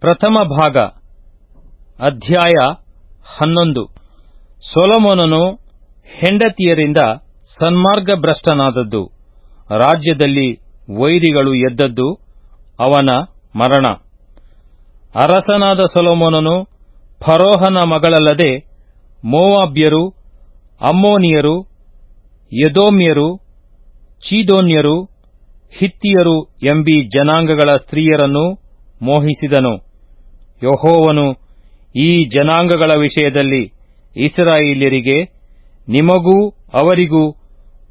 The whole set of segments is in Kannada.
ಪ್ರಥಮ ಭಾಗ, ಅಧ್ಯಾಯ ಹನ್ನೊಂದು. ಸೊಲಮೋನನು ಹೆಂಡತಿಯರಿಂದ ಸನ್ಮಾರ್ಗಭ್ರಷ್ಟನಾದದ್ದು. ರಾಜ್ಯದಲ್ಲಿ ವೈರಿಗಳು ಎದ್ದದ್ದು ಅವನ ಮರಣ. ಅರಸನಾದ ಸೊಲೋಮೋನನು ಫರೋಹನ ಮಗಳಲ್ಲದೆ ಮೋವಾಬ್ಯರು, ಅಮ್ಮೋನಿಯರು ಯದೋಮ್ಯರು ಚೀದೋನ್ಯರು, ಹಿತ್ತಿಯರು ಎಂಬಿ ಜನಾಂಗಗಳ ಸ್ತ್ರೀಯರನ್ನು ಮೋಹಿಸಿದನು. ಯಹೋವನು ಈ ಜನಾಂಗಗಳ ವಿಷಯದಲ್ಲಿ ಇಸ್ರಾಯೇಲ್ಯರಿಗೆ ನಿಮಗೂ ಅವರಿಗೂ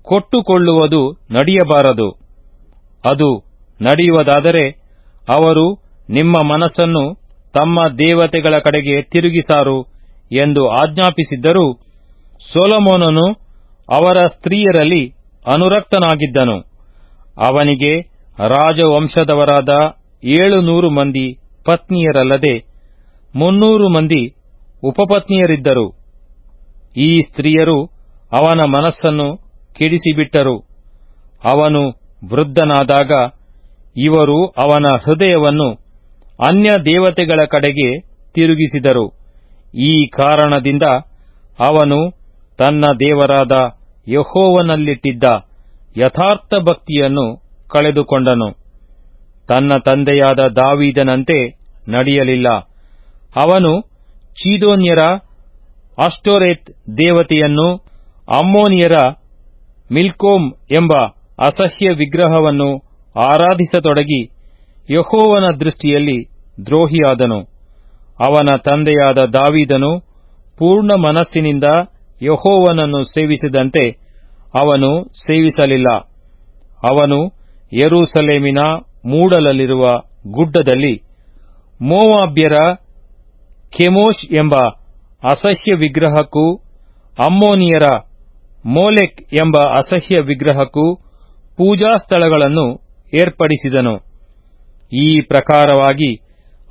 ಕೊಟ್ಟುಕೊಳ್ಳುವುದು ನಡೆಯಬಾರದು. ಅದು ನಡೆಯುವುದಾದರೆ ಅವರು ನಿಮ್ಮ ಮನಸ್ಸನ್ನು ತಮ್ಮ ದೇವತೆಗಳ ಕಡೆಗೆ ತಿರುಗಿಸಾರು ಎಂದು ಆಜ್ಞಾಪಿಸಿದ್ದರೂ ಸೋಲಮೋನನು ಅವರ ಸ್ತ್ರೀಯರಲ್ಲಿ ಅನುರಕ್ತನಾಗಿದ್ದನು. ಅವನಿಗೆ ರಾಜವಂಶದವರಾದ ಏಳುನೂರು ಮಂದಿ ಪತ್ನಿಯರಲ್ಲದೆ ಮುನ್ನೂರು ಮಂದಿ ಉಪಪತ್ನಿಯರಿದ್ದರು. ಈ ಸ್ತ್ರೀಯರು ಅವನ ಮನಸ್ಸನ್ನು ಕೆಡಿಸಿಬಿಟ್ಟರು. ಅವನು ವೃದ್ಧನಾದಾಗ ಇವರು ಅವನ ಹೃದಯವನ್ನು ಅನ್ಯ ದೇವತೆಗಳ ಕಡೆಗೆ ತಿರುಗಿಸಿದರು. ಈ ಕಾರಣದಿಂದ ಅವನು ತನ್ನ ದೇವರಾದ ಯಹೋವನಲ್ಲಿಟ್ಟಿದ್ದ ಯಥಾರ್ಥ ಭಕ್ತಿಯನ್ನು ಕಳೆದುಕೊಂಡನು. ತನ್ನ ತಂದೆಯಾದ ದಾವೀದನಂತೆ ನಡೆಯಲಿಲ್ಲ. ಅವನು ಚೀದೋನ್ಯರ ಅಸ್ಟೋರೆತ್ ದೇವತೆಯನ್ನು, ಅಮ್ಮೋನಿಯರ ಮಿಲ್ಕೋಮ್ ಎಂಬ ಅಸಹ್ಯ ವಿಗ್ರಹವನ್ನು ಆರಾಧಿಸತೊಡಗಿ ಯಹೋವನ ದೃಷ್ಟಿಯಲ್ಲಿ ದ್ರೋಹಿಯಾದನು. ಅವನ ತಂದೆಯಾದ ದಾವಿದನು ಪೂರ್ಣ ಮನಸ್ಸಿನಿಂದ ಯಹೋವನನ್ನು ಸೇವಿಸಿದಂತೆ ಅವನು ಸೇವಿಸಲಿಲ್ಲ. ಅವನು ಯೆರೂಸಲೇಮಿನ ಮೂಡಲಲ್ಲಿರುವ ಗುಡ್ಡದಲ್ಲಿ ಮೋವಾಬ್ಯರ ಕೆಮೋಶ್ ಎಂಬ ಅಸಹ್ಯ ವಿಗ್ರಹಕ್ಕೂ ಅಮ್ಮೋನಿಯರ ಮೋಲೆಕ್ ಎಂಬ ಅಸಹ್ಯ ವಿಗ್ರಹಕ್ಕೂ ಪೂಜಾ ಸ್ಥಳಗಳನ್ನು ಏರ್ಪಡಿಸಿದನು. ಈ ಪ್ರಕಾರವಾಗಿ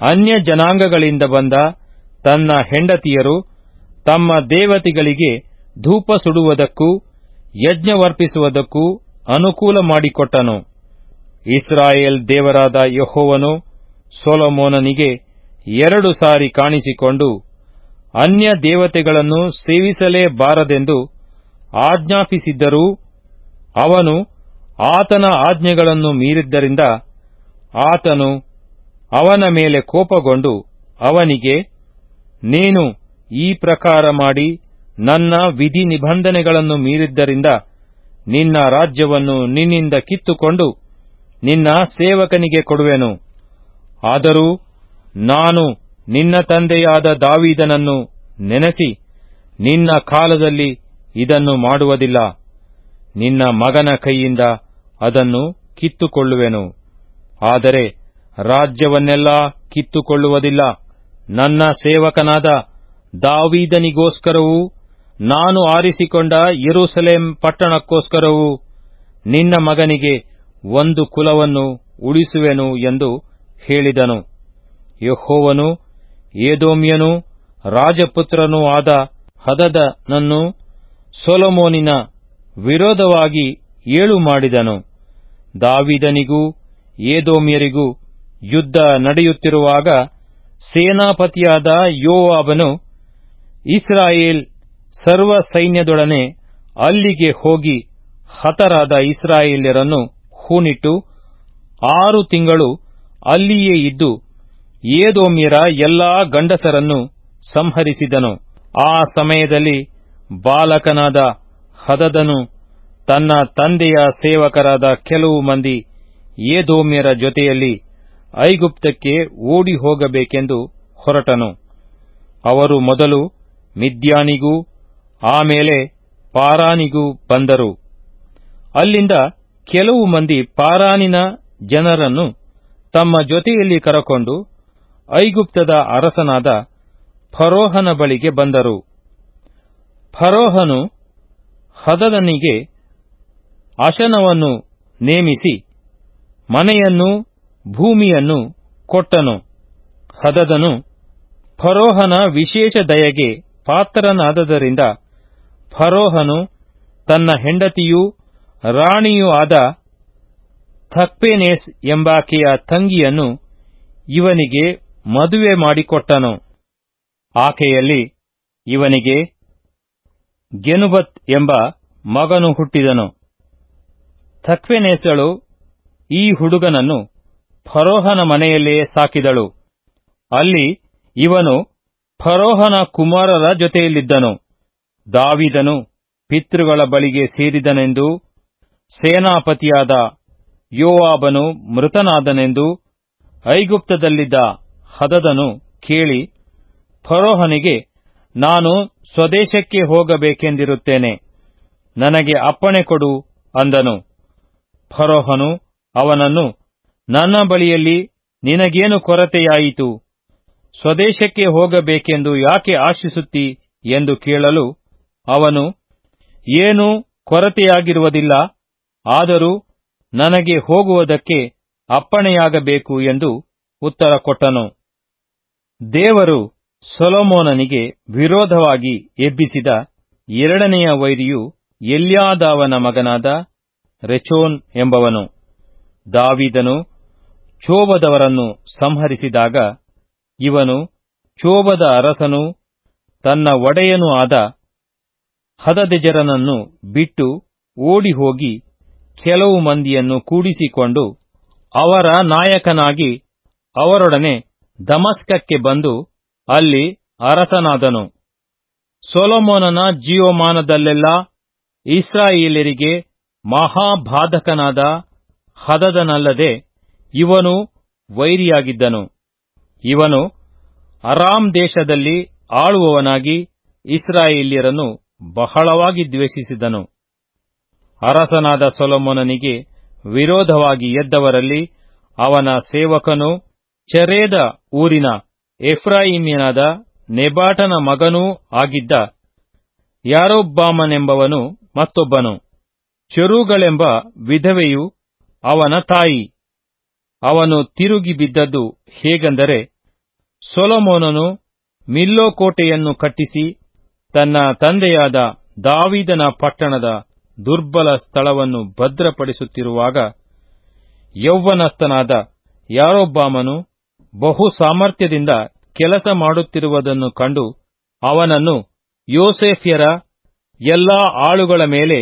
ಅನ್ಯ ಜನಾಂಗಗಳಿಂದ ಬಂದ ತನ್ನ ಹೆಂಡತಿಯರು ತಮ್ಮ ದೇವತೆಗಳಿಗೆ ಧೂಪ ಸುಡುವುದಕ್ಕೂ ಯಜ್ಞವರ್ಪಿಸುವುದಕ್ಕೂ ಅನುಕೂಲ ಮಾಡಿಕೊಟ್ಟನು. ಇಸ್ರಾಯೇಲ್ ದೇವರಾದ ಯಹೋವನು ಸೊಲೊಮೋನನಿಗೆ ಎರಡು ಸಾರಿ ಕಾಣಿಸಿಕೊಂಡು, ಅನ್ಯ ದೇವತೆಗಳನ್ನು ಸೇವಿಸಲೇಬಾರದೆಂದು ಆಜ್ಞಾಪಿಸಿದ್ದರೂ, ಅವನು ಆತನ ಆಜ್ಞೆಗಳನ್ನು ಮೀರಿದ್ದರಿಂದ ಆತನು ಅವನ ಮೇಲೆ ಕೋಪಗೊಂಡು ಅವನಿಗೆ, ನೀನು ಈ ಪ್ರಕಾರ ಮಾಡಿ ನನ್ನ ವಿಧಿ ನಿಬಂಧನೆಗಳನ್ನು ಮೀರಿದ್ದರಿಂದ ನಿನ್ನ ರಾಜ್ಯವನ್ನು ನಿನ್ನಿಂದ ಕಿತ್ತುಕೊಂಡು ನಿನ್ನ ಸೇವಕನಿಗೆ ಕೊಡುವೆನು. ಆದರೂ ನಾನು ನಿನ್ನ ತಂದೆಯಾದ ದಾವೀದನನ್ನು ನೆನೆಸಿ ನಿನ್ನ ಕಾಲದಲ್ಲಿ ಇದನ್ನು ಮಾಡುವುದಿಲ್ಲ. ನಿನ್ನ ಮಗನ ಕೈಯಿಂದ ಅದನ್ನು ಕಿತ್ತುಕೊಳ್ಳುವೆನು. ಆದರೆ ರಾಜ್ಯವನ್ನೆಲ್ಲ ಕಿತ್ತುಕೊಳ್ಳುವುದಿಲ್ಲ. ನನ್ನ ಸೇವಕನಾದ ದಾವೀದನಿಗೋಸ್ಕರವೂ, ನಾನು ಆರಿಸಿಕೊಂಡ ಯೆರೂಸಲೇಮ್ ಪಟ್ಟಣಕ್ಕೋಸ್ಕರವೂ ನಿನ್ನ ಮಗನಿಗೆ ಒಂದು ಕುಲವನ್ನು ಉಳಿಸುವೆನು ಎಂದು ಹೇಳಿದನು. ಯಹೋವನು ಏದೋಮ್ಯನೂ ರಾಜಪುತ್ರನೂ ಆದ ಹದದನನ್ನು ಸೊಲೊಮೋನಿನ ವಿರೋಧವಾಗಿ ಏಳು ಮಾಡಿದನು. ದಾವಿದನಿಗೂ ಏದೋಮ್ಯರಿಗೂ ಯುದ್ಧ ನಡೆಯುತ್ತಿರುವಾಗ ಸೇನಾಪತಿಯಾದ ಯೋವಾಬನು ಇಸ್ರಾಯೇಲ್ ಸರ್ವ ಸೈನ್ಯದೊಡನೆ ಅಲ್ಲಿಗೆ ಹೋಗಿ ಹತರಾದ ಇಸ್ರಾಯೇಲ್ಯರನ್ನು ಹೂಣಿಟ್ಟು ಆರು ತಿಂಗಳು ಅಲ್ಲಿಯೇ ಇದ್ದು ಏದೋಮ್ಯರ ಎಲ್ಲಾ ಗಂಡಸರನ್ನು ಸಂಹರಿಸಿದನು. ಆ ಸಮಯದಲ್ಲಿ ಬಾಲಕನಾದ ಹದದನು ತನ್ನ ತಂದೆಯ ಸೇವಕರಾದ ಕೆಲವು ಮಂದಿ ಏದೋಮ್ಯರ ಜೊತೆಯಲ್ಲಿ ಐಗುಪ್ತಕ್ಕೆ ಓಡಿ ಹೋಗಬೇಕೆಂದು ಹೊರಟನು. ಅವರು ಮೊದಲು ಮಿದ್ಯಾನಿಗೂ, ಆಮೇಲೆ ಪಾರಾನಿಗೂ ಬಂದರು. ಅಲ್ಲಿಂದ ಕೆಲವು ಮಂದಿ ಪಾರಾನಿನ ಜನರನ್ನು ತಮ್ಮ ಜೊತೆಯಲ್ಲಿ ಕರಕೊಂಡು ಐಗುಪ್ತದ ಅರಸನಾದ ಫರೋಹನ ಬಳಿಗೆ ಬಂದರು. ಫರೋಹನು ಹದದನಿಗೆ ಅಶನವನ್ನು ನೇಮಿಸಿ ಮನೆಯನ್ನು ಭೂಮಿಯನ್ನು ಕೊಟ್ಟನು. ಹದದನು ಫರೋಹನ ವಿಶೇಷ ದಯೆಗೆ ಪಾತ್ರನಾದದರಿಂದ ಫರೋಹನು ತನ್ನ ಹೆಂಡತಿಯೂ ರಾಣಿಯೂ ಆದ ಥಕ್ಪೆನೇಸ್ ಎಂಬಾಕೆಯ ತಂಗಿಯನ್ನು ಇವನಿಗೆ ಮದುವೆ ಮಾಡಿಕೊಟ್ಟನು. ಆಕೆಯಲ್ಲಿ ಇವನಿಗೆ ಗೆನುಬತ್ ಎಂಬ ಮಗನು ಹುಟ್ಟಿದನು. ಥಕ್ವೆನೇಸಳು ಈ ಹುಡುಗನನ್ನು ಫರೋಹನ ಮನೆಯಲ್ಲೇ ಸಾಕಿದಳು. ಅಲ್ಲಿ ಇವನು ಫರೋಹನ ಕುಮಾರರ ಜೊತೆಯಲ್ಲಿದ್ದನು. ದಾವಿದನು ಪಿತೃಗಳ ಬಳಿಗೆ ಸೇರಿದನೆಂದು ಸೇನಾಪತಿಯಾದ ಯೋವಾಬನು ಮೃತನಾದನೆಂದು ಐಗುಪ್ತದಲ್ಲಿದ್ದ ಹದದನು ಕೇಳಿ, ಫರೋಹನಿಗೆ, ನಾನು ಸ್ವದೇಶಕ್ಕೆ ಹೋಗಬೇಕೆಂದಿರುತ್ತೇನೆ, ನನಗೆ ಅಪ್ಪಣೆ ಕೊಡು ಅಂದನು. ಫರೋಹನು ಅವನನ್ನು, ನನ್ನ ಬಳಿಯಲ್ಲಿ ನಿನಗೇನು ಕೊರತೆಯಾಯಿತು? ಸ್ವದೇಶಕ್ಕೆ ಹೋಗಬೇಕೆಂದು ಯಾಕೆ ಆಶಿಸುತ್ತಿ ಎಂದು ಕೇಳಲು ಅವನು, ಏನೂ ಕೊರತೆಯಾಗಿರುವುದಿಲ್ಲ ಆದರೂ ನನಗೆ ಹೋಗುವುದಕ್ಕೆ ಅಪ್ಪಣೆಯಾಗಬೇಕು ಎಂದು ಉತ್ತರ ಕೊಟ್ಟನು. ದೇವರು ಸೊಲೊಮೋನನಿಗೆ ವಿರೋಧವಾಗಿ ಎಬ್ಬಿಸಿದ ಎರಡನೆಯ ವೈರಿಯು ಎಲ್ಯಾದಾವನ ಮಗನಾದ ರೆಚೋನ್ ಎಂಬವನು. ದಾವಿದನು ಚೋಬದವರನ್ನು ಸಂಹರಿಸಿದಾಗ ಇವನು ಚೋಬದ ಅರಸನು ತನ್ನ ಒಡೆಯನೂ ಆದ ಹದದೆಜರನನ್ನು ಬಿಟ್ಟು ಓಡಿಹೋಗಿ ಕೆಲವು ಮಂದಿಯನ್ನು ಕೂಡಿಸಿಕೊಂಡು ಅವರ ನಾಯಕನಾಗಿ ಅವರೊಡನೆ ದಮಸ್ಕಕ್ಕೆ ಬಂದು ಅಲ್ಲಿ ಅರಸನಾದನು. ಸೊಲೊಮೋನನ ಜೀವಮಾನದಲ್ಲೆಲ್ಲ ಇಸ್ರಾಯೇಲರಿಗೆ ಮಹಾಬಾಧಕನಾದ ಹದದನಲ್ಲದೆ ಇವನು ವೈರಿಯಾಗಿದ್ದನು. ಇವನು ಅರಾಮ್ ದೇಶದಲ್ಲಿ ಆಳುವವನಾಗಿ ಇಸ್ರಾಯೇಲ್ಯರನ್ನು ಬಹಳವಾಗಿ ದ್ವೇಷಿಸಿದನು. ಅರಸನಾದ ಸೊಲೊಮೊನನಿಗೆ ವಿರೋಧವಾಗಿ ಎದ್ದವರಲ್ಲಿ ಅವನ ಸೇವಕನೂ ಚೆರೇದ ಊರಿನ ಎಫ್ರಾಯಿಮ್ಯನಾದ ನೆಬಾಟನ ಮಗನೂ ಆಗಿದ್ದ ಯಾರೊಬ್ಬಾಮನೆಂಬವನು ಮತ್ತೊಬ್ಬನು. ಚೆರುಗಳೆಂಬ ವಿಧವೆಯು ಅವನ ತಾಯಿ. ಅವನು ತಿರುಗಿ ಬಿದ್ದದ್ದು ಹೇಗೆಂದರೆ ಸೊಲೊಮೋನನು ಮಿಲ್ಲೋ ಕೋಟೆಯನ್ನು ಕಟ್ಟಿಸಿ ತನ್ನ ತಂದೆಯಾದ ದಾವಿದನ ಪಟ್ಟಣದ ದುರ್ಬಲ ಸ್ಥಳವನ್ನು ಭದ್ರಪಡಿಸುತ್ತಿರುವಾಗ ಯೌವನಸ್ಥನಾದ ಯಾರೊಬ್ಬಾಮನು ಬಹು ಸಾಮರ್ಥ್ಯದಿಂದ ಕೆಲಸ ಮಾಡುತ್ತಿರುವುದನ್ನು ಕಂಡು ಅವನನ್ನು ಯೋಸೇಫ್ಯರ ಎಲ್ಲಾ ಆಳುಗಳ ಮೇಲೆ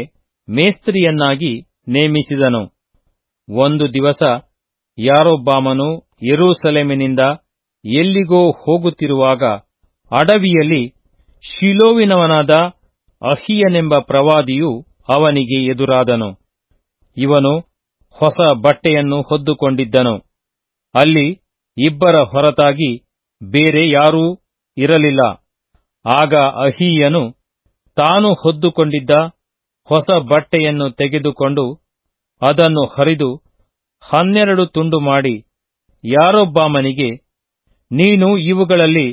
ಮೇಸ್ತ್ರಿಯನ್ನಾಗಿ ನೇಮಿಸಿದನು. ಒಂದು ದಿವಸ ಯಾರೊಬ್ಬಾಮನು ಯೆರೂಸಲೇಮಿನಿಂದ ಎಲ್ಲಿಗೋ ಹೋಗುತ್ತಿರುವಾಗ ಅಡವಿಯಲ್ಲಿ ಶಿಲೋವಿನವನಾದ ಅಹಿಯನೆಂಬ ಪ್ರವಾದಿಯು ಅವನಿಗೆ ಎದುರಾದನು. ಇವನು ಹೊಸ ಬಟ್ಟೆಯನ್ನು ಹೊದ್ದುಕೊಂಡಿದ್ದನು. ಅಲ್ಲಿ ಇಬ್ಬರ ಹೊರತಾಗಿ ಬೇರೆ ಯಾರೂ ಇರಲಿಲ್ಲ. ಆಗ ಅಹೀಯನು ತಾನು ಹೊದ್ದುಕೊಂಡಿದ್ದ ಹೊಸ ಬಟ್ಟೆಯನ್ನು ತೆಗೆದುಕೊಂಡು ಅದನ್ನು ಹರಿದು ಹನ್ನೆರಡು ತುಂಡು ಮಾಡಿ, ಯಾರೊಬ್ಬಾಮನಿಗೆ, ನೀನು ಇವುಗಳಲ್ಲಿ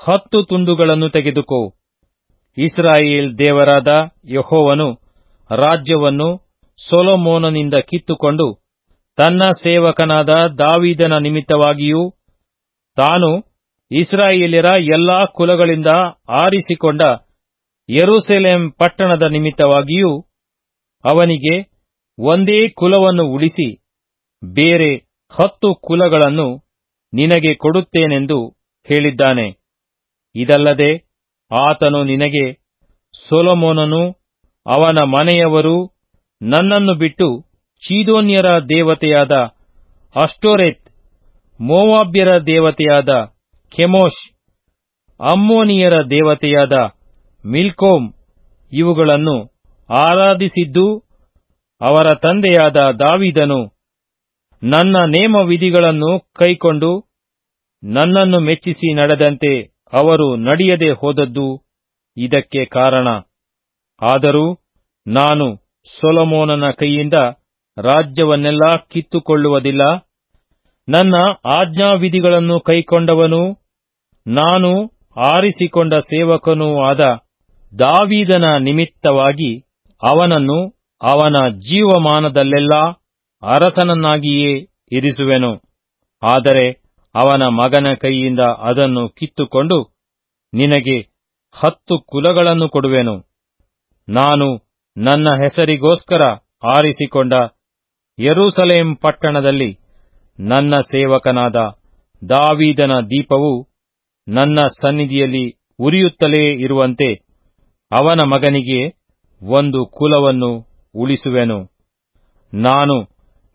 ಹತ್ತು ತುಂಡುಗಳನ್ನು ತೆಗೆದುಕೋ. ಇಸ್ರಾಯೇಲ್ ದೇವರಾದ ಯಹೋವನು ರಾಜ್ಯವನ್ನು ಸೊಲೊಮೋನನಿಂದ ಕಿತ್ತುಕೊಂಡು ತನ್ನ ಸೇವಕನಾದ ದಾವಿದನ ನಿಮಿತ್ತವಾಗಿಯೂ ತಾನು ಇಸ್ರಾಯೇಲಿರ ಎಲ್ಲಾ ಕುಲಗಳಿಂದ ಆರಿಸಿಕೊಂಡ ಯೆರೂಸಲೇಂ ಪಟ್ಟಣದ ನಿಮಿತ್ತವಾಗಿಯೂ ಅವನಿಗೆ ಒಂದೇ ಕುಲವನ್ನು ಉಳಿಸಿ ಬೇರೆ ಹತ್ತು ಕುಲಗಳನ್ನು ನಿನಗೆ ಕೊಡುತ್ತೇನೆಂದು ಹೇಳಿದ್ದಾನೆ. ಇದಲ್ಲದೆ ಆತನು ನಿನಗೆ ಸೊಲೊಮೋನನು ಅವನ ಮನೆಯವರು ನನ್ನನ್ನು ಬಿಟ್ಟು ಚೀದೋನ್ಯರ ದೇವತೆಯಾದ ಅಷ್ಟೋರೆತ್, ಮೋವಾಬ್ಯರ ದೇವತೆಯಾದ ಕೆಮೋಶ್ ಅಮ್ಮೋನಿಯರ ದೇವತೆಯಾದ ಮಿಲ್ಕೋಮ್ ಇವುಗಳನ್ನು ಆರಾಧಿಸಿದ್ದು ಅವರ ತಂದೆಯಾದ ದಾವಿದನು ನನ್ನ ನೇಮ ವಿಧಿಗಳನ್ನು ಕೈಕೊಂಡು ನನ್ನನ್ನು ಮೆಚ್ಚಿಸಿ ನಡೆದಂತೆ ಅವರು ನಡೆಯದೆ ಹೋದದ್ದು ಇದಕ್ಕೆ ಕಾರಣ. ಆದರೂ ನಾನು ಸೊಲಮೋನನ ಕೈಯಿಂದ ರಾಜ್ಯವನ್ನೆಲ್ಲ ಕಿತ್ತುಕೊಳ್ಳುವುದಿಲ್ಲ. ನನ್ನ ಆಜ್ಞಾವಿಧಿಗಳನ್ನು ಕೈಕೊಂಡವನು, ನಾನು ಆರಿಸಿಕೊಂಡ ಸೇವಕನೂ ಆದ ದಾವೀದನ ನಿಮಿತ್ತವಾಗಿ ಅವನನ್ನು ಅವನ ಜೀವಮಾನದಲ್ಲೆಲ್ಲಾ ಅರಸನನ್ನಾಗಿಯೇ ಇರಿಸುವೆನು. ಆದರೆ ಅವನ ಮಗನ ಕೈಯಿಂದ ಅದನ್ನು ಕಿತ್ತುಕೊಂಡು ನಿನಗೆ ಹತ್ತು ಕುಲಗಳನ್ನು ಕೊಡುವೆನು. ನಾನು ನನ್ನ ಹೆಸರಿಗೋಸ್ಕರ ಆರಿಸಿಕೊಂಡ ಯರೂಸಲೇಂ ಪಟ್ಟಣದಲ್ಲಿ ನನ್ನ ಸೇವಕನಾದ ದಾವೀದನ ದೀಪವು ನನ್ನ ಸನ್ನಿಧಿಯಲ್ಲಿ ಉರಿಯುತ್ತಲೇ ಇರುವಂತೆ ಅವನ ಮಗನಿಗೆ ಒಂದು ಕುಲವನ್ನು ಉಳಿಸುವೆನು. ನಾನು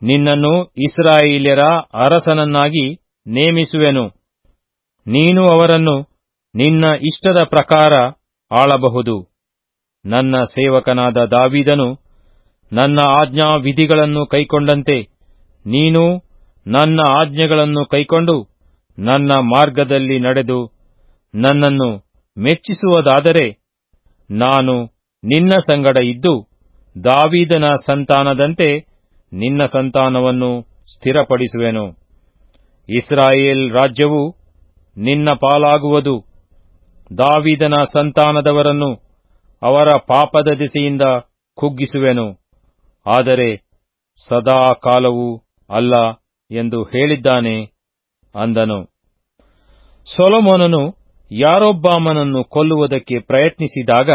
ನಿನ್ನನ್ನು ಇಸ್ರಾಯೇಲ್ಯರ ಅರಸನನ್ನಾಗಿ ನೇಮಿಸುವೆನು. ನೀನು ಅವರನ್ನು ನಿನ್ನ ಇಷ್ಟದ ಪ್ರಕಾರ ಆಳಬಹುದು. ನನ್ನ ಸೇವಕನಾದ ದಾವಿದನು ನನ್ನ ಆಜ್ಞಾ ವಿಧಿಗಳನ್ನು ಕೈಕೊಂಡಂತೆ, ನೀನು ನನ್ನ ಆಜ್ಞೆಗಳನ್ನು ಕೈಕೊಂಡು ನನ್ನ ಮಾರ್ಗದಲ್ಲಿ ನಡೆದು ನನ್ನನ್ನು ಮೆಚ್ಚಿಸುವುದಾದರೆ, ನಾನು ನಿನ್ನ ಸಂಗಡ ಇದ್ದು ದಾವೀದನ ಸಂತಾನದಂತೆ ನಿನ್ನ ಸಂತಾನವನ್ನು ಸ್ಥಿರಪಡಿಸುವೆನು. ಇಸ್ರಾಯೇಲ್ ರಾಜ್ಯವು ನಿನ್ನ ಪಾಲಾಗುವುದು. ದಾವಿದನ ಸಂತಾನದವರನ್ನು ಅವರ ಪಾಪದ ದಿಸೆಯಿಂದ ಕುಗ್ಗಿಸುವೆನು. ಆದರೆ ಸದಾ ಕಾಲವೂ ಅಲ್ಲ ಎಂದು ಹೇಳಿದ್ದಾನೆ ಅಂದನು. ಸೊಲೊಮೋನನು ಯಾರೊಬ್ಬಾಮನನ್ನು ಕೊಲ್ಲುವುದಕ್ಕೆ ಪ್ರಯತ್ನಿಸಿದಾಗ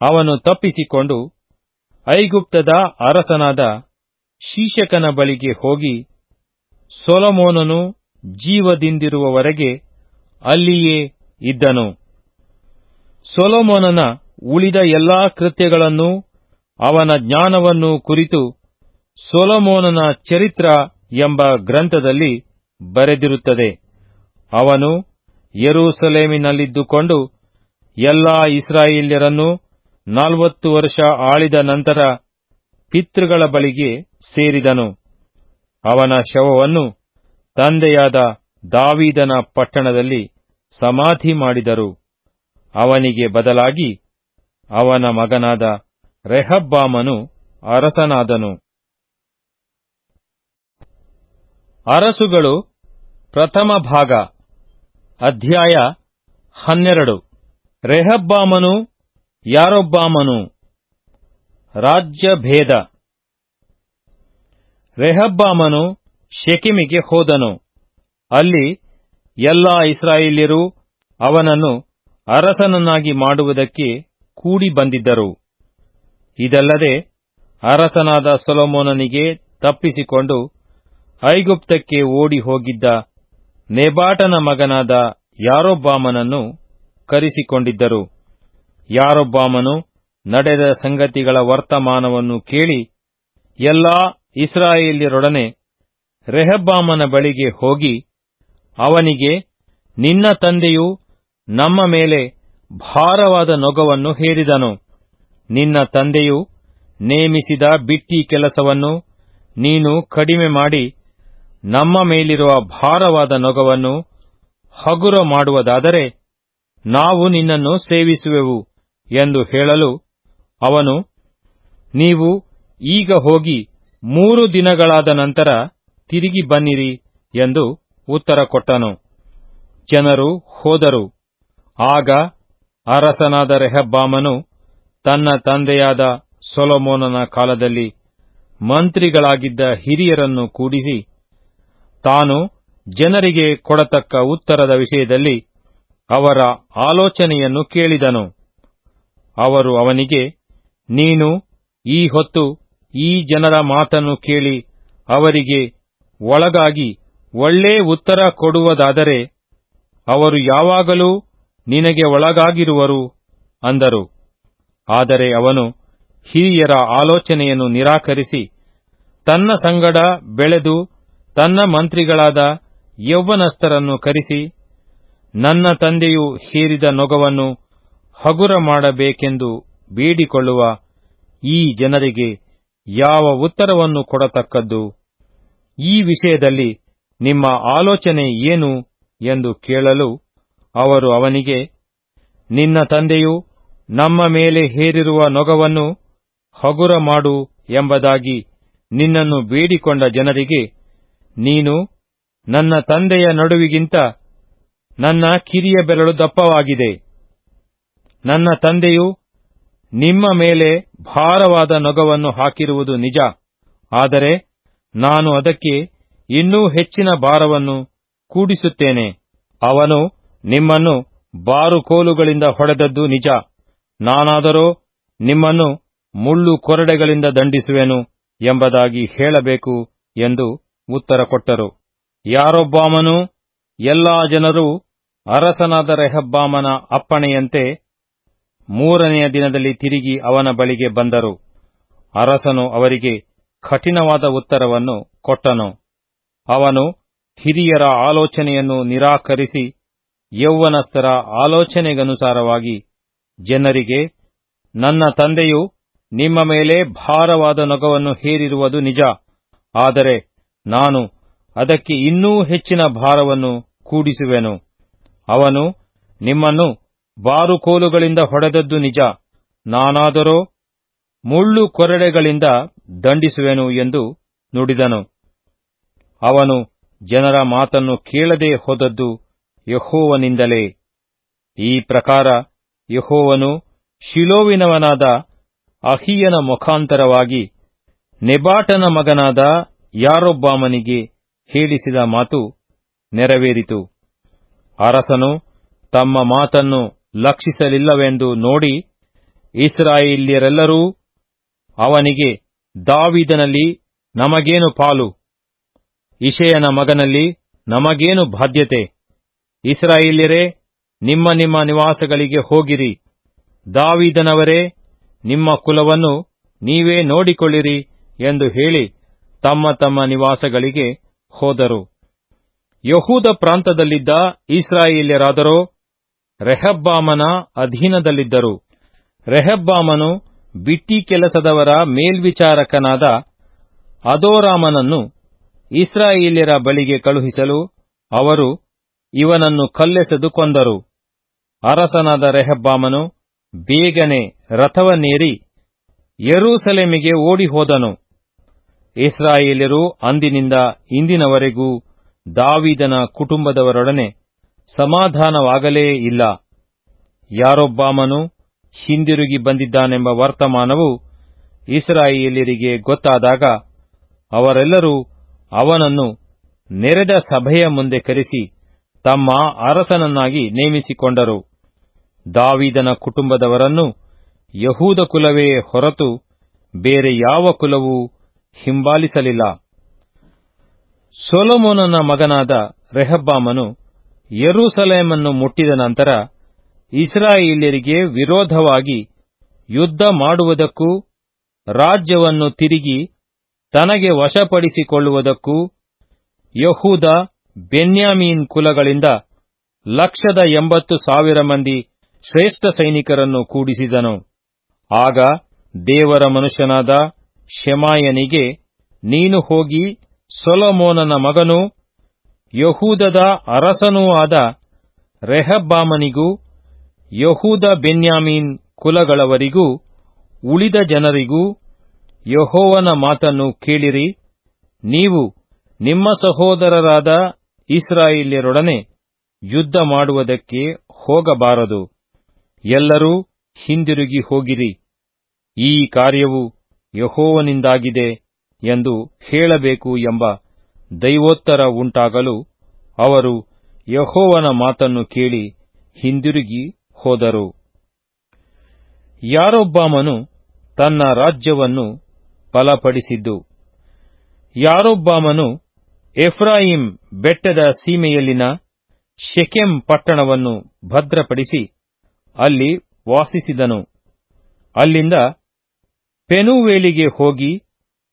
ಅವನು ತಪ್ಪಿಸಿಕೊಂಡು ಐಗುಪ್ತದ ಅರಸನಾದ ಶೀಶಕನ ಬಳಿಗೆ ಹೋಗಿ ಸೊಲೊಮೋನನು ಜೀವದಿಂದಿರುವವರೆಗೆ ಅಲ್ಲಿಯೇ ಇದ್ದನು. ಸೊಲೊಮೋನನ ಉಳಿದ ಎಲ್ಲಾ ಕೃತ್ಯಗಳನ್ನು ಅವನ ಜ್ಞಾನವನ್ನು ಕುರಿತು ಸೊಲಮೋನನ ಚರಿತ್ರ ಎಂಬ ಗ್ರಂಥದಲ್ಲಿ ಬರೆದಿರುತ್ತದೆ. ಅವನು ಯರೂಸಲೇಮಿನಲ್ಲಿದ್ದುಕೊಂಡು ಎಲ್ಲಾ ಇಸ್ರಾಯೇಲ್ಯರನ್ನು ನಲವತ್ತು ವರ್ಷ ಆಳಿದ ನಂತರ ಪಿತೃಗಳ ಬಳಿಗೆ ಸೇರಿದನು. ಅವನ ಶವವನ್ನು ತಂದೆಯಾದ ದಾವೀದನ ಪಟ್ಟಣದಲ್ಲಿ ಸಮಾಧಿ ಮಾಡಿದರು. ಅವನಿಗೆ ಬದಲಾಗಿ ಅವನ ಮಗನಾದ ರೆಹಬ್ಬಾಮನು ಅರಸನಾದನು. ಅರಸುಗಳು ಪ್ರಥಮ ಭಾಗ, ಅಧ್ಯಾಯ ಹನ್ನೆರಡು. ರೆಹಬ್ಬಾಮನು ಯಾರೊಬ್ಬಾಮನು? ರಾಜ್ಯಭೇದ. ರೆಹಬ್ಬಾಮನು ಶೆಕಿಮಿಗೆ ಹೋದನು. ಅಲ್ಲಿ ಎಲ್ಲಾ ಇಸ್ರಾಯೇಲ್ಯರು ಅವನನ್ನು ಅರಸನನ್ನಾಗಿ ಮಾಡುವುದಕ್ಕೆ ಕೂಡಿ ಬಂದಿದ್ದರು. ಇದಲ್ಲದೆ ಅರಸನಾದ ಸೊಲೊಮೋನನಿಗೆ ತಪ್ಪಿಸಿಕೊಂಡು ಐಗುಪ್ತಕ್ಕೆ ಓಡಿ ಹೋಗಿದ್ದ ನೆಬಾಟನ ಮಗನಾದ ಯಾರೊಬ್ಬಾಮನನ್ನು ಕರೆಸಿಕೊಂಡಿದ್ದರು. ಯಾರೊಬ್ಬಾಮನು ನಡೆದ ಸಂಗತಿಗಳ ವರ್ತಮಾನವನ್ನು ಕೇಳಿ ಎಲ್ಲಾ ಇಸ್ರಾಯೇಲ್ಯರೊಡನೆ ರೆಹಬ್ಬಾಮನ ಬಳಿಗೆ ಹೋಗಿ ಅವನಿಗೆ, ನಿನ್ನ ತಂದೆಯು ನಮ್ಮ ಮೇಲೆ ಭಾರವಾದ ನೊಗವನ್ನು ಹೇರಿದನು. ನಿನ್ನ ತಂದೆಯು ನೇಮಿಸಿದ ಬಿಟ್ಟಿ ಕೆಲಸವನ್ನು ನೀನು ಕಡಿಮೆ ಮಾಡಿ ನಮ್ಮ ಮೇಲಿರುವ ಭಾರವಾದ ನೊಗವನ್ನು ಹಗುರ ಮಾಡುವುದಾದರೆ ನಾವು ನಿನ್ನನ್ನು ಸೇವಿಸುವೆವು ಎಂದು ಹೇಳಲು ಅವನು, ನೀವು ಈಗ ಹೋಗಿ ಮೂರು ದಿನಗಳಾದ ನಂತರ ತಿರುಗಿ ಬನ್ನಿರಿ ಎಂದು ಉತ್ತರ ಕೊಟ್ಟನು. ಜನರು ಹೋದರು. ಆಗ ಅರಸನಾದ ರೆಹಬ್ಬಾಮನು ತನ್ನ ತಂದೆಯಾದ ಸೊಲೊಮೋನನ ಕಾಲದಲ್ಲಿ ಮಂತ್ರಿಗಳಾಗಿದ್ದ ಹಿರಿಯರನ್ನು ಕೂಡಿಸಿ ತಾನು ಜನರಿಗೆ ಕೊಡತಕ್ಕ ಉತ್ತರದ ವಿಷಯದಲ್ಲಿ ಅವರ ಆಲೋಚನೆಯನ್ನು ಕೇಳಿದನು. ಅವರು ಅವನಿಗೆ, ನೀನು ಈ ಹೊತ್ತು ಈ ಜನರ ಮಾತನ್ನು ಕೇಳಿ ಅವರಿಗೆ ಒಳಗಾಗಿ ಒಳ್ಳೆ ಉತ್ತರ ಕೊಡುವುದಾದರೆ ಅವರು ಯಾವಾಗಲೂ ನಿನಗೆ ಒಳಗಾಗಿರುವರು ಅಂದರು. ಆದರೆ ಅವನು ಹಿರಿಯರ ಆಲೋಚನೆಯನ್ನು ನಿರಾಕರಿಸಿ, ತನ್ನ ಸಂಗಡ ಬೆಳೆದು ತನ್ನ ಮಂತ್ರಿಗಳಾದ ಯೌವನಸ್ಥರನ್ನು ಕರೆಸಿ, ನನ್ನ ತಂದೆಯು ಹೀರಿದ ನೊಗವನ್ನು ಹಗುರ ಮಾಡಬೇಕೆಂದು ಬೇಡಿಕೊಳ್ಳುವ ಈ ಜನರಿಗೆ ಯಾವ ಉತ್ತರವನ್ನು ಕೊಡತಕ್ಕದ್ದು? ಈ ವಿಷಯದಲ್ಲಿ ನಿಮ್ಮ ಆಲೋಚನೆ ಏನು ಎಂದು ಕೇಳಲು ಅವರು ಅವನಿಗೆ, ನಿನ್ನ ತಂದೆಯು ನಮ್ಮ ಮೇಲೆ ಹೇರಿರುವ ನೊಗವನ್ನು ಹಗುರ ಮಾಡು ಎಂಬುದಾಗಿ ನಿನ್ನನ್ನು ಬೇಡಿಕೊಂಡ ಜನರಿಗೆ, ನೀನು ನನ್ನ ತಂದೆಯ ನಡುವಿಗಿಂತ ನನ್ನ ಕಿರಿಯ ಬೆರಳು ದಪ್ಪವಾಗಿದೆ. ನನ್ನ ತಂದೆಯು ನಿಮ್ಮ ಮೇಲೆ ಭಾರವಾದ ನೊಗವನ್ನು ಹಾಕಿರುವುದು ನಿಜ. ಆದರೆ ನಾನು ಅದಕ್ಕೆ ಇನ್ನೂ ಹೆಚ್ಚಿನ ಭಾರವನ್ನು ಕೂಡಿಸುತ್ತೇನೆ. ಅವನು ನಿಮ್ಮನ್ನು ಬಾರುಕೋಲುಗಳಿಂದ ಹೊಡೆದದ್ದು ನಿಜ. ನಾನಾದರೋ ನಿಮ್ಮನ್ನು ಮುಳ್ಳು ಕೊರಡೆಗಳಿಂದ ದಂಡಿಸುವೆನು ಎಂಬುದಾಗಿ ಹೇಳಬೇಕು ಎಂದು ಉತ್ತರ ಕೊಟ್ಟರು. ಯಾರೊಬ್ಬಾಮನು ಎಲ್ಲಾ ಜನರು ಅರಸನಾದ ರೆಹಬ್ಬಾಮನ ಅಪ್ಪಣೆಯಂತೆ ಮೂರನೆಯ ದಿನದಲ್ಲಿ ತಿರುಗಿ ಅವನ ಬಳಿಗೆ ಬಂದರು. ಅರಸನು ಅವರಿಗೆ ಕಠಿಣವಾದ ಉತ್ತರವನ್ನು ಕೊಟ್ಟನು. ಅವನು ಹಿರಿಯರ ಆಲೋಚನೆಯನ್ನು ನಿರಾಕರಿಸಿ ಯೌವನಸ್ಥರ ಆಲೋಚನೆಗನುಸಾರವಾಗಿ ಜನರಿಗೆ, ನನ್ನ ತಂದೆಯು ನಿಮ್ಮ ಮೇಲೆ ಭಾರವಾದ ನೊಗವನ್ನು ಹೇರಿರುವುದು ನಿಜ. ಆದರೆ ನಾನು ಅದಕ್ಕೆ ಇನ್ನೂ ಹೆಚ್ಚಿನ ಭಾರವನ್ನು ಕೂಡಿಸುವೆನು. ಅವನು ನಿಮ್ಮನ್ನು ಬಾರುಕೋಲುಗಳಿಂದ ಹೊಡೆದದ್ದು ನಿಜ. ನಾನಾದರೋ ಮುಳ್ಳು ಕೊರಡೆಗಳಿಂದ ದಂಡಿಸುವೆನು ಎಂದು ನುಡಿದನು. ಅವನು ಜನರ ಮಾತನ್ನು ಕೇಳದೆ ಹೋದದ್ದು ಯಹೋವನಿಂದಲೇ. ಈ ಪ್ರಕಾರ ಯಹೋವನು ಶಿಲೋವಿನವನಾದ ಅಹಿಯನ ಮುಖಾಂತರವಾಗಿ ನೆಬಾಟನ ಮಗನಾದ ಯಾರೊಬ್ಬಾಮನಿಗೆ ಹೇಳಿಸಿದ ಮಾತು ನೆರವೇರಿತು. ಅರಸನು ತಮ್ಮ ಮಾತನ್ನು ಲಕ್ಷಿಸಲಿಲ್ಲವೆಂದು ನೋಡಿ ಇಸ್ರಾಯೇಲ್ಯರೆಲ್ಲರೂ ಅವನಿಗೆ, ದಾವಿದನಲ್ಲಿ ನಮಗೇನು ಪಾಲು? ಇಷಯನ ಮಗನಲ್ಲಿ ನಮಗೇನು ಬಾಧ್ಯತೆ? ಇಸ್ರಾಯೇಲ್ಯರೇ, ನಿಮ್ಮ ನಿಮ್ಮ ನಿವಾಸಗಳಿಗೆ ಹೋಗಿರಿ. ದಾವಿದನವರೇ, ನಿಮ್ಮ ಕುಲವನ್ನು ನೀವೇ ನೋಡಿಕೊಳ್ಳಿರಿ ಎಂದು ಹೇಳಿ ತಮ್ಮ ತಮ್ಮ ನಿವಾಸಗಳಿಗೆ ಹೋದರು. ಯಹೂದ ಪ್ರಾಂತದಲ್ಲಿದ್ದ ಇಸ್ರಾಯೇಲ್ಯರಾದರೂ, ರೆಹಬ್ಬಾಮನ ಅಧೀನದಲ್ಲಿದ್ದರು. ರೆಹಬ್ಬಾಮನು ಬಿಟ್ಟಿ ಕೆಲಸದವರ ಮೇಲ್ವಿಚಾರಕನಾದ ಅದೋರಾಮನನ್ನು ಇಸ್ರಾಯೇಲ್ಯರ ಬಳಿಗೆ ಕಳುಹಿಸಲು ಅವರು ಇವನನ್ನು ಕಲ್ಲೆಸೆದು ಕೊಂದರು. ಅರಸನಾದ ರೆಹಬ್ಬಾಮನು ಬೇಗನೆ ರಥವನ್ನೇರಿ ಯರೂಸಲೇಮಿಗೆ ಓಡಿ ಹೋದನು ಇಸ್ರಾಯೇಲ್ಯರು ಅಂದಿನಿಂದ ಇಂದಿನವರೆಗೂ ದಾವಿದನ ಕುಟುಂಬದವರೊಡನೆ ಸಮಾಧಾನವಾಗಲೇ ಇಲ್ಲ. ಯಾರೊಬ್ಬಾಮನು ಹಿಂದಿರುಗಿ ಬಂದಿದ್ದಾನೆಂಬ ವರ್ತಮಾನವು ಇಸ್ರಾಯೇಲರಿಗೆ ಗೊತ್ತಾದಾಗ ಅವರೆಲ್ಲರೂ ಅವನನ್ನು ನೆರೆದ ಸಭೆಯ ಮುಂದೆ ಕರೆಸಿ ತಮ್ಮ ಅರಸನನ್ನಾಗಿ ನೇಮಿಸಿಕೊಂಡರು. ದಾವಿದನ ಕುಟುಂಬದವರನ್ನು ಯಹೂದ ಕುಲವೇ ಹೊರತು ಬೇರೆ ಯಾವ ಕುಲವೂ ಹಿಂಬಾಲಿಸಲಿಲ್ಲ. ಸೊಲೊಮೋನನ ಮಗನಾದ ರೆಹಬ್ಬಾಮನು ಯರೂಸಲೇಮನ್ನು ಮುಟ್ಟಿದ ನಂತರ ಇಸ್ರಾಯೇಲ್ಯರಿಗೆ ವಿರೋಧವಾಗಿ ಯುದ್ಧ ಮಾಡುವುದಕ್ಕೂ, ರಾಜ್ಯವನ್ನು ತಿರುಗಿ ತನಗೆ ವಶಪಡಿಸಿಕೊಳ್ಳುವುದಕ್ಕೂ ಯಹೂದ ಬೆನ್ಯಾಮೀನ್ ಕುಲಗಳಿಂದ ಲಕ್ಷದ ಎಂಬತ್ತು ಸಾವಿರ ಮಂದಿ ಶ್ರೇಷ್ಠ ಸೈನಿಕರನ್ನು ಕೂಡಿಸಿದನು. ಆಗ ದೇವರ ಮನುಷ್ಯನಾದ ಶಮಾಯನಿಗೆ, ನೀನು ಹೋಗಿ ಸೊಲೊಮೋನನ ಮಗನೂ ಯಹೂದದ ಅರಸನೂ ಆದ ರೆಹಬ್ಬಾಮನಿಗೂ, ಯಹೂದ ಬೆನ್ಯಾಮೀನ್ ಕುಲಗಳವರಿಗೂ, ಉಳಿದ ಜನರಿಗೂ ಯಹೋವನ ಮಾತನ್ನು ಕೇಳಿರಿ. ನೀವು ನಿಮ್ಮ ಸಹೋದರರಾದ ಇಸ್ರಾಯೇಲ್ಯರೊಡನೆ ಯುದ್ಧ ಮಾಡುವುದಕ್ಕೆ ಹೋಗಬಾರದು. ಎಲ್ಲರೂ ಹಿಂದಿರುಗಿ ಹೋಗಿರಿ. ಈ ಕಾರ್ಯವು ಯಹೋವನಿಂದಾಗಿದೆ ಎಂದು ಹೇಳಬೇಕು ಎಂಬ ದೈವೋತ್ತರ ಉಂಟಾಗಲು ಅವರು ಯಹೋವನ ಮಾತನ್ನು ಕೇಳಿ ಹಿಂದಿರುಗಿ ಹೋದರು. ಯಾರೊಬ್ಬಾಮನು ತನ್ನ ರಾಜ್ಯವನ್ನು ಬಲಪಡಿಸಿದ್ದು, ಯಾರೊಬ್ಬಾಮನು ಎಫ್ರಾಯಿಂ ಬೆಟ್ಟದ ಸೀಮೆಯಲ್ಲಿನ ಶೆಕೆಂ ಪಟ್ಟಣವನ್ನು ಭದ್ರಪಡಿಸಿ ಅಲ್ಲಿ ವಾಸಿಸಿದನು. ಅಲ್ಲಿಂದ ಪೆನುವೇಲಿಗೆ ಹೋಗಿ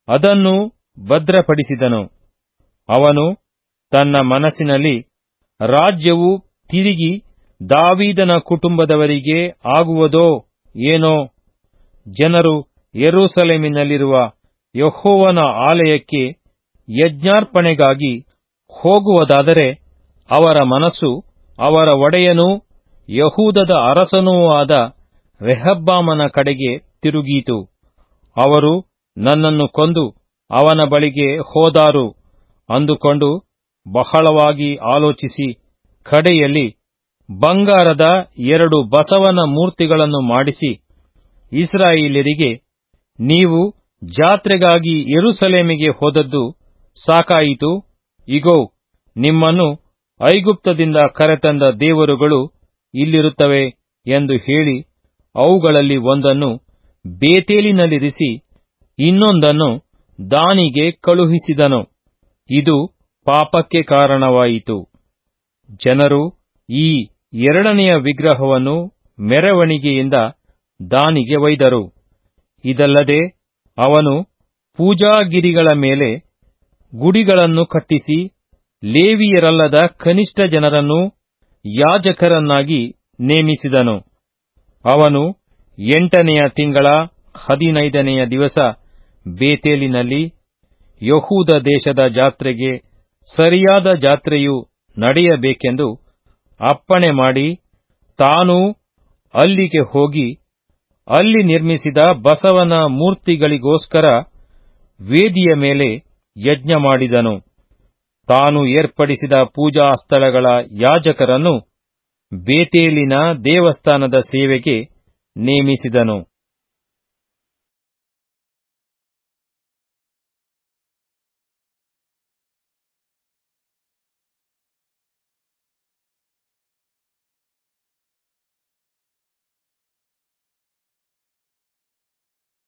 ಅದನ್ನು ಭದ್ರಪಡಿಸಿದನು. ಅವನು ತನ್ನ ಮನಸ್ಸಿನಲ್ಲಿ ರಾಜ್ಯವು ತಿರುಗಿ ದಾವೀದನ ಕುಟುಂಬದವರಿಗೆ ಆಗುವುದೋ ಏನೋ, ಜನರು ಯೆರೂಸಲೇಮಿನಲ್ಲಿರುವ ಯಹೋವನ ಆಲಯಕ್ಕೆ ಯಜ್ಞಾರ್ಪಣೆಗಾಗಿ ಹೋಗುವುದಾದರೆ ಅವರ ಮನಸ್ಸು ಅವರ ಒಡೆಯನೂ ಯಹೂದದ ಅರಸನೂ ಆದ ರೆಹಬ್ಬಾಮನ ಕಡೆಗೆ ತಿರುಗೀತು. ಅವರು ನನ್ನನ್ನು ಕೊಂದು ಅವನ ಬಳಿಗೆ ಹೋದಾರು ಅಂದುಕೊಂಡು ಬಹಳವಾಗಿ ಆಲೋಚಿಸಿ ಕಡೆಯಲ್ಲಿ ಬಂಗಾರದ ಎರಡು ಬಸವನ ಮೂರ್ತಿಗಳನ್ನು ಮಾಡಿಸಿ ಇಸ್ರಾಯೇಲರಿಗೆ ನೀವು ಜಾತ್ರೆಗಾಗಿ ಎರುಸಲೇಮಿಗೆ ಹೋದದ್ದು ಸಾಕಾಯಿತು. ಇಗೋ, ನಿಮ್ಮನ್ನು ಐಗುಪ್ತದಿಂದ ಕರೆತಂದ ದೇವರುಗಳು ಇಲ್ಲಿರುತ್ತವೆ ಎಂದು ಹೇಳಿ ಅವುಗಳಲ್ಲಿ ಒಂದನ್ನು ಬೇತೇಲಿನಲ್ಲಿರಿಸಿ ಇನ್ನೊಂದನ್ನು ದಾನಿಗೆ ಕಳುಹಿಸಿದನು. ಇದು ಪಾಪಕ್ಕೆ ಕಾರಣವಾಯಿತು. ಜನರು ಈ ಎರಡನೆಯ ವಿಗ್ರಹವನ್ನು ಮೆರವಣಿಗೆಯಿಂದ ದಾನಿಗೆ ಒಯ್ದರು. ಇದಲ್ಲದೆ ಅವನು ಪೂಜಾಗಿರಿಗಳ ಮೇಲೆ ಗುಡಿಗಳನ್ನು ಕಟ್ಟಿಸಿ ಲೇವಿಯರಲ್ಲದ ಕನಿಷ್ಠ ಜನರನ್ನು ಯಾಜಕರನ್ನಾಗಿ ನೇಮಿಸಿದನು. ಅವನು ಎಂಟನೆಯ ತಿಂಗಳ ಹದಿನೈದನೆಯ ದಿವಸ ಬೇತೇಲಿನಲ್ಲಿ ಯಹೂದ ದೇಶದ ಜಾತ್ರೆಗೆ ಸರಿಯಾದ ಜಾತ್ರೆಯು ನಡೆಯಬೇಕೆಂದು ಅಪ್ಪಣೆ ಮಾಡಿ ತಾನೂ ಅಲ್ಲಿಗೆ ಹೋಗಿ ಅಲ್ಲಿ ನಿರ್ಮಿಸಿದ ಬಸವನ ಮೂರ್ತಿಗಳಿಗೋಸ್ಕರ ವೇದಿಯ ಮೇಲೆ ಯಜ್ಞ ಮಾಡಿದನು. ತಾನು ಏರ್ಪಡಿಸಿದ ಪೂಜಾ ಸ್ಥಳಗಳ ಯಾಜಕರನ್ನು ಬೇತೇಲಿನ ದೇವಸ್ಥಾನದ ಸೇವೆಗೆ ನೇಮಿಸಿದನು.